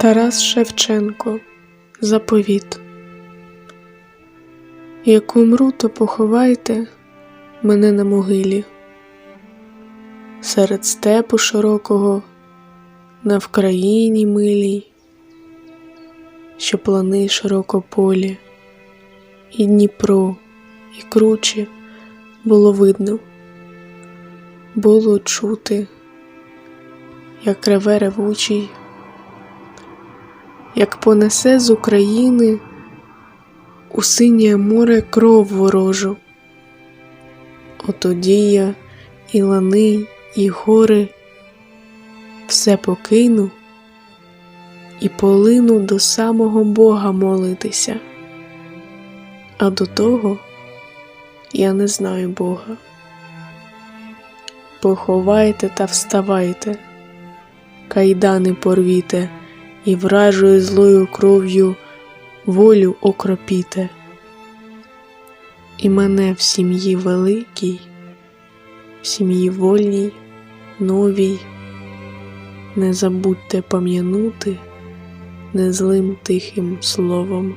Тарас Шевченко Заповіт. Як умру, то поховайте мене на могилі, серед степу широкого, на Вкраїні милій, що плани широкополі, і Дніпро, і круче було видно, було чути, як реве ревучий як понесе з України у синє море кров ворожу. Отоді я і лани, і гори все покину і полину до самого Бога молитися. А до того я не знаю Бога. Поховайте та вставайте, кайдани порвіте і вражою злою кров'ю волю окропіте. І мене в сім'ї великій, в сім'ї вольній, новій, не забудьте пам'янути незлим тихим словом.